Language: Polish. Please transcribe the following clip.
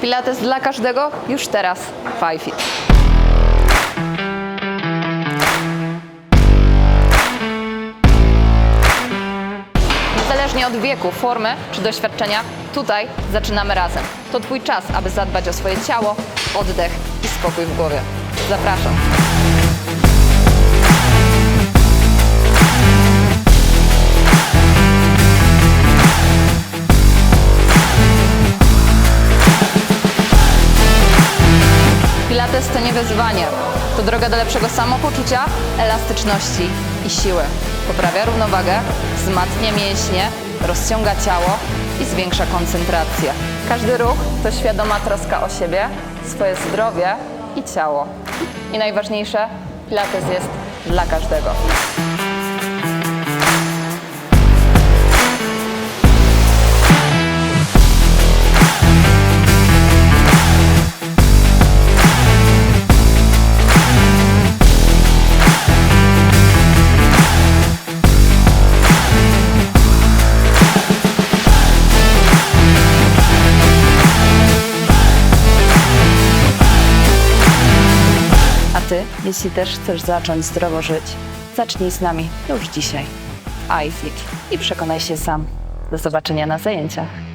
Pilates dla każdego już teraz w iFit. Niezależnie od wieku, formy czy doświadczenia, tutaj zaczynamy razem. To Twój czas, aby zadbać o swoje ciało, oddech i spokój w głowie. Zapraszam. Pilates to nie wyzwanie. To droga do lepszego samopoczucia, elastyczności i siły. Poprawia równowagę, wzmacnia mięśnie, rozciąga ciało i zwiększa koncentrację. Każdy ruch to świadoma troska o siebie, swoje zdrowie i ciało. I najważniejsze, Pilates jest dla każdego. Ty, jeśli też chcesz zacząć zdrowo żyć, zacznij z nami już dzisiaj. iFit i przekonaj się sam. Do zobaczenia na zajęciach.